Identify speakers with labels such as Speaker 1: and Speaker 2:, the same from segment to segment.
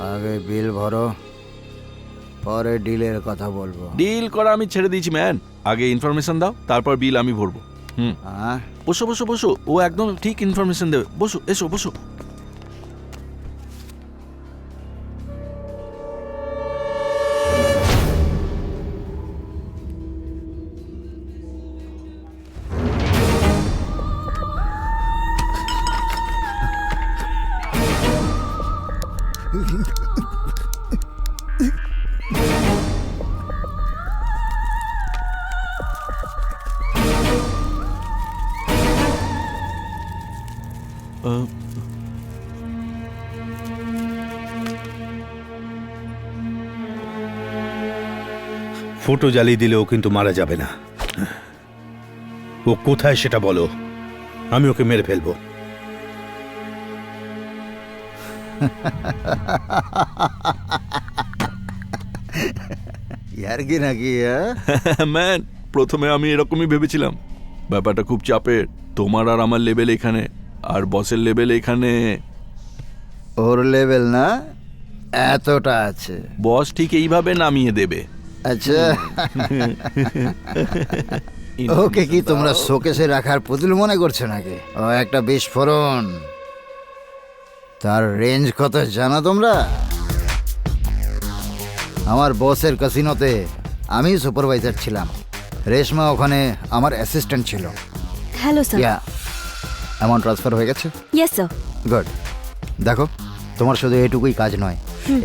Speaker 1: আগে বিল ভরো পরে ডিলের কথা বলব।
Speaker 2: ডিল করা আমি ছেড়ে দিয়েছি ম্যান। আগে ইনফরমেশন দাও তারপর বিল আমি ভরবো। হুম।
Speaker 1: হ্যাঁ
Speaker 2: বসো বসো বসো। ও একদম ঠিক ইনফরমেশন দেবে। বসো এসো বসো।
Speaker 3: ফটো জ্বালিয়ে দিলেও কিন্তু মারা যাবে না। ও কোথায় সেটা বলো। আমি ওকে মেরে ফেলব।
Speaker 1: নাকি হ্যাঁ?
Speaker 2: ম্যান প্রথমে আমি এরকমই ভেবেছিলাম। ব্যাপারটা খুব চাপের। তোমার আর আমার লেভেল এখানে আর বসের লেভেল এখানে।
Speaker 1: ওর লেভেল না এতটা আছে।
Speaker 2: বস ঠিক এইভাবে নামিয়ে দেবে।
Speaker 1: আচ্ছা। ওকে কি তোমরা শোকেসে রাখার পুতুল মনে করছ নাকি? ও একটা বিস্ফোরণ। তার রেঞ্জ কত জানো তোমরা? আমার বসের কাসিনোতে আমি সুপারভাইজার ছিলাম। রেশমা ওখানে আমার অ্যাসিস্ট্যান্ট ছিল।
Speaker 4: Hello sir
Speaker 1: yeah amount transfer হয়ে গেছে?
Speaker 4: ইয়েস স্যার
Speaker 1: গুড দেখো তোমার শুধু এটুকুই কাজ নয়।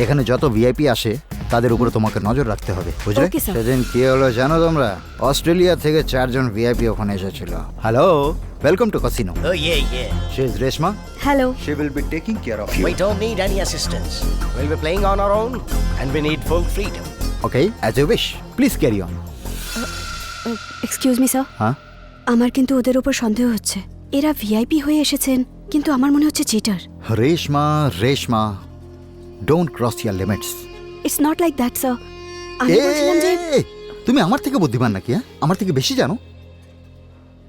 Speaker 1: এখানে যত ভিআইপি আসে তাদের উপরে তোমাকে নজর রাখতে হবে বুঝলে?
Speaker 4: Okay, sir.
Speaker 1: সেদিন কি হলো জানো তোমরা? অস্ট্রেলিয়া থেকে চারজন ভিআইপি ওখানে এসেছিল। Hello welcome to casino
Speaker 5: Oh, yeah, yeah.
Speaker 1: She is Reshma
Speaker 4: hello
Speaker 1: she will be taking care of you
Speaker 5: We don't need any assistance. We'll be playing on our own, and we need full freedom.
Speaker 1: Okay as you wish please carry on
Speaker 4: excuse me sir
Speaker 1: হ্যাঁ
Speaker 4: আমার কিন্তু ওদের উপর সন্দেহ হচ্ছে। এরা VIP হয়ে এসেছেন কিন্তু আমার মনে হচ্ছে cheater
Speaker 1: Reshma Reshma don't cross your limits
Speaker 4: it's not like that sir আমি বলছিলাম যে
Speaker 1: তুমি আমার থেকে বুদ্ধিমান নাকি হ্যাঁ? আমার থেকে বেশি জানো?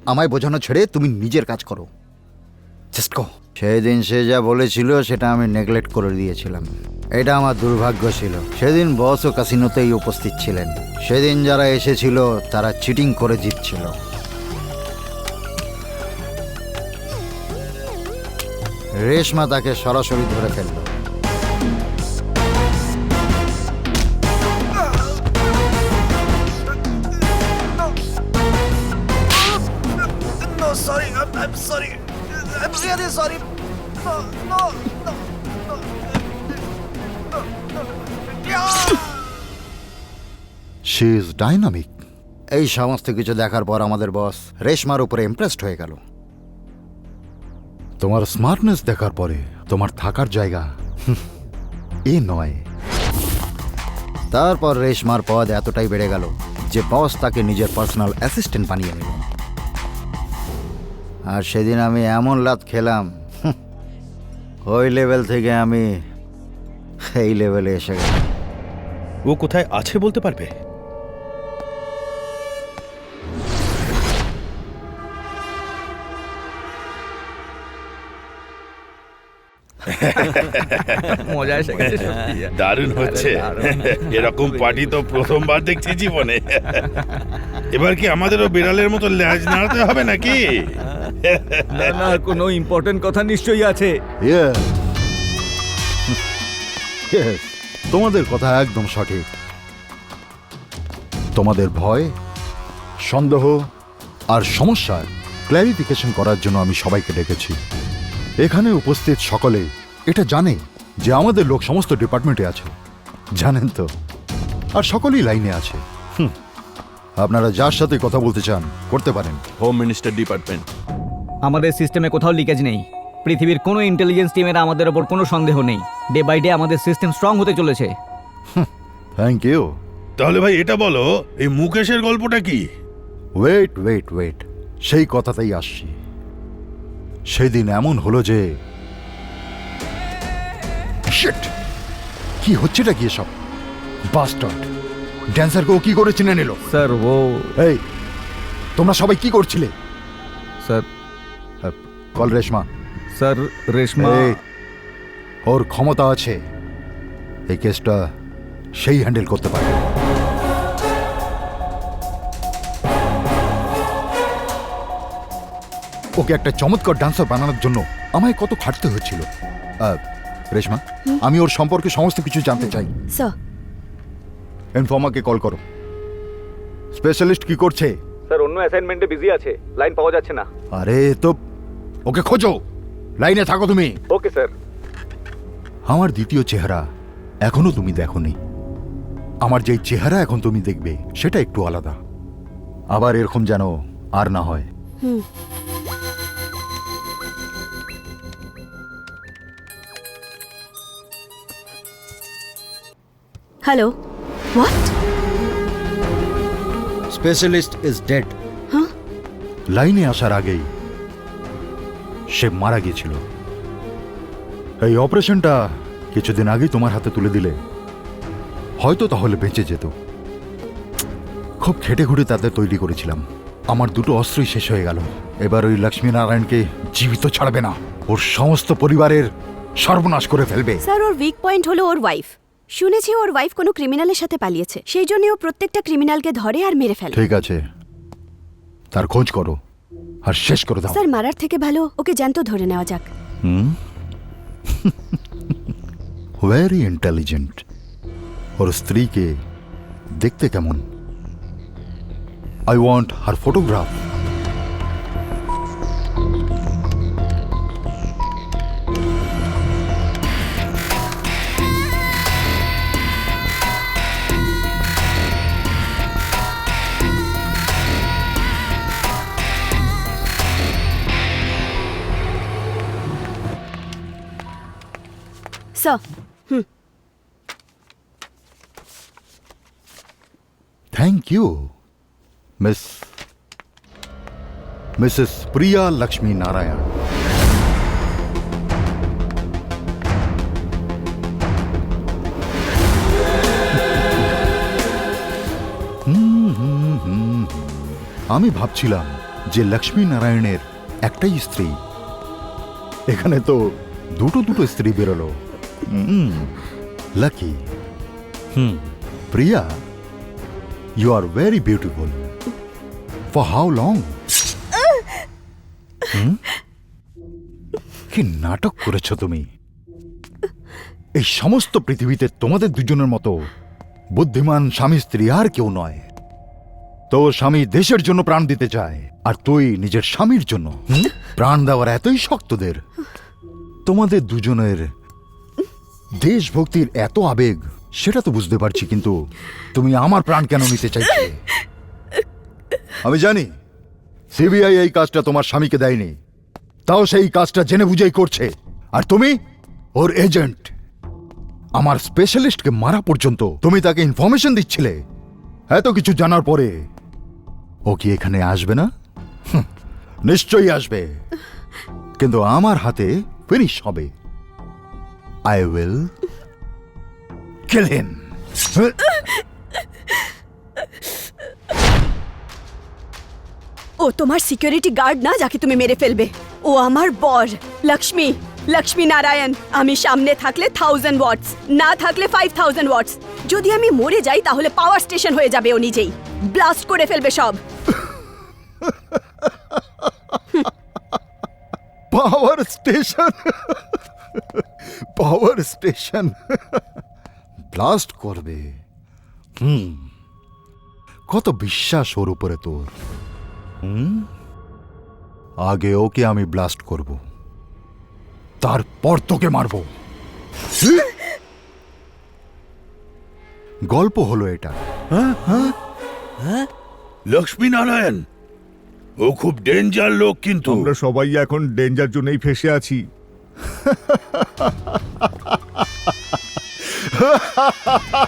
Speaker 1: আমায় বোঝানো ছেড়ে তুমি নিজের কাজ করো। জাস্ট কো সেদিন সে যা বলেছিল সেটা আমি নেগলেক্ট করে দিয়েছিলাম। এটা আমার দুর্ভাগ্য ছিল। সেদিন বস ও কাসিনোতেই উপস্থিত ছিলেন। সেদিন যারা এসেছিল তারা চিটিং করে জিতছিল। রেশমা তাকে সরাসরি ধরে ফেলল।
Speaker 5: No.
Speaker 1: শি ইজ ডাইনামিক এই সমস্ত কিছু দেখার পর আমাদের বস রেশমার উপরে ইমপ্রেসড হয়ে গেল। তোমার স্মার্টনেস দেখার পরে তোমার থাকার জায়গা এ নয়। তারপর রেশমার পদ এতটাই বেড়ে গেল যে বস তাকে নিজের পার্সোনাল অ্যাসিস্ট্যান্ট বানিয়ে নিল। আর সেদিন আমি এমন লাত খেলাম ওই লেভেল থেকে আমি এই লেভেলে এসে গেলাম।
Speaker 3: ও কোথায় আছে বলতে পারবে?
Speaker 6: মজা এসে গেছে
Speaker 3: দারুণ হচ্ছে। এরকম পার্টি তো প্রথমবার দেখছি জীবনে। এবার কি আমাদেরও বিড়ালের মতো ল্যাজ নাড়াতে হবে নাকি?
Speaker 6: না না কোনো ইম্পর্টেন্ট কথা নিশ্চয়ই আছে.
Speaker 1: তোমাদের কথা একদম সঠিক। তোমাদের ভয় সন্দেহ আর সমস্যার ক্ল্যারিফিকেশন করার জন্য আমি সবাইকে ডেকেছি। এখানে উপস্থিত সকলে এটা জানে যে আমাদের লোক সমস্ত ডিপার্টমেন্টে আছে। জানেন তো? আর সকলেই লাইনে আছে। হুম। আপনারা যার সাথে কথা বলতে চান করতে পারেন।
Speaker 2: হোম মিনিস্টার ডিপার্টমেন্ট
Speaker 6: আমাদের সিস্টেমে কোথাও লিকেজ নেই। পৃথিবীর কোনো ইন্টেলিজেন্স টিমের আমাদের ওপর কোনো সন্দেহ নেই। ডে বাই ডে আমাদের সিস্টেম স্ট্রং হতে চলেছে।
Speaker 1: থ্যাংক ইউ
Speaker 3: তাহলে ভাই এটা বলো এই মুকেশের গল্পটা কি?
Speaker 1: ওয়েট ওয়েট ওয়েট সেই কথাতেই আসছি। সেদিন এমন হলো যে! কি হচ্ছেটা কি এসব? বাস্টার্ড ড্যান্সারকে ও কি করে চিনে নিল?
Speaker 6: স্যার ও
Speaker 1: এই তোমরা সবাই কি করছিলে?
Speaker 6: Sir
Speaker 1: call Reshma.
Speaker 6: Sir Reshma
Speaker 1: এই, ওর ক্ষমতা আছে।
Speaker 7: এই কেসটা সেই হ্যান্ডেল করতে পারে। ওকে একটা চমৎকার ডান্সার বানানোর জন্য আমায় কত খাটতে হয়েছিল। আহ, রেশমা আমি ওর সম্পর্কে সমস্ত কিছু জানতে চাই।
Speaker 4: স্যার।
Speaker 7: ইনফর্মাকে কল করো। স্পেশালিস্ট কি করছে?
Speaker 6: স্যার অন্য অ্যাসাইনমেন্টে বিজি আছে। লাইন পাওয়া যাচ্ছে না।
Speaker 7: আরে তো ওকে খোঁজো। লাইনে থাকো তুমি।
Speaker 6: Okay sir.
Speaker 7: আমার দ্বিতীয় চেহারা এখনও তুমি দেখোনি। আমার যেই চেহারা এখন তুমি দেখবে সেটা একটু আলাদা। আবার এরকম যেন আর না হয়।
Speaker 4: Hello what
Speaker 1: Specialist is dead.
Speaker 7: লাইনে আসার আগেই সে মারা গিয়েছিল। এই অপারেশনটা কিছুদিন আগেই তোমার হাতে তুলে দিলে। হয়তো তাহলে বেঁচে যেত। খুব খেটে খুঁটে তাদের তৈরি করেছিলাম। আমার দুটো অস্ত্রই শেষ হয়ে গেল। এবার ওই লক্ষ্মীনারায়ণকে জীবিত ছাড়বে না। ওর সমস্ত পরিবারের সর্বনাশ করে ফেলবে।
Speaker 4: স্যার ওর উইক পয়েন্ট হলো ওর ওয়াইফ শুনেছি ওর ওয়াইফ কোনো ক্রিমিনালের সাথে পালিয়েছে। সেই জন্য ও প্রত্যেকটা ক্রিমিনালকে ধরে আর মেরে ফেলে।
Speaker 7: ঠিক আছে। তার খোঁজ করো। আর শেষ করে দাও।
Speaker 4: স্যার মারার থেকে ভালো ওকে জ্যান্ত ধরে নেওয়া যাক।
Speaker 7: ভেরি ইন্টেলিজেন্ট ওর স্ত্রীকে দেখতে কেমন? I want her photograph
Speaker 4: sir
Speaker 7: thank you miss Mrs Priya Lakshmi Narayan hmm, hmm, hmm, hmm. আমি ভাবছিলাম যে লক্ষ্মী নারায়ণের একটাই স্ত্রী। এখানে তো দুটো দুটো স্ত্রী বেরোলো। Lucky hmm Priya you are very beautiful for how long কি নাটক করেছ তুমি? এই সমস্ত পৃথিবীতে তোমাদের দুজনের মতো বুদ্ধিমান স্বামী স্ত্রী আর কেউ নয়। তো স্বামী দেশের জন্য প্রাণ দিতে চায় আর তুই নিজের স্বামীর জন্য প্রাণ দেওয়ার এতই শক্তদের তোমাদের দুজনের দেশভক্তির এত আবেগ, সেটা তো বুঝতে পারছি, কিন্তু তুমি আমার প্রাণ কেন নিতে চাইছিলে? আমি জানি, সিবিআই এই কাজটা তোমার স্বামীকে দেয়নি। তাও সেই কাজটা জেনে বুঝেই করছে। আর তুমি, ওর এজেন্ট। আমার স্পেশালিস্টকে মারা পর্যন্ত তুমি তাকে ইনফরমেশন দিচ্ছিলে। এত কিছু জানার পরে, ও কি এখানে আসবে না? নিশ্চয়ই আসবে। কিন্তু আমার হাতে ফিনিশ হবে। আই উইল কিল হিম
Speaker 4: ও তোমার সিকিউরিটি গার্ড না যাকে তুমি মেরে ফেলবে? ও আমার বর লক্ষ্মী লক্ষ্মী নারায়ণ। আমি সামনে থাকলে থাউজেন্ড ওয়াটস না থাকলে ফাইভ থাউজেন্ড ওয়াটস যদি আমি মরে যাই তাহলে পাওয়ার স্টেশন হয়ে যাবে ও নিজেই। ব্লাস্ট করে ফেলবে সব।
Speaker 7: Power station power station. Blast করবে। হুম। কত বিশ্বাস ওর উপরে তোর। হুম? আগে ওকে আমি ব্লাস্ট করব। তারপর তোকে মারব। গল্প হলো এটা।
Speaker 3: লক্ষ্মী নারায়ণ ও খুব ডেঞ্জার লোক কিন্তু।
Speaker 8: আমরা সবাই এখন ডেঞ্জার জন্যই ফেসে আছি। ha ha ha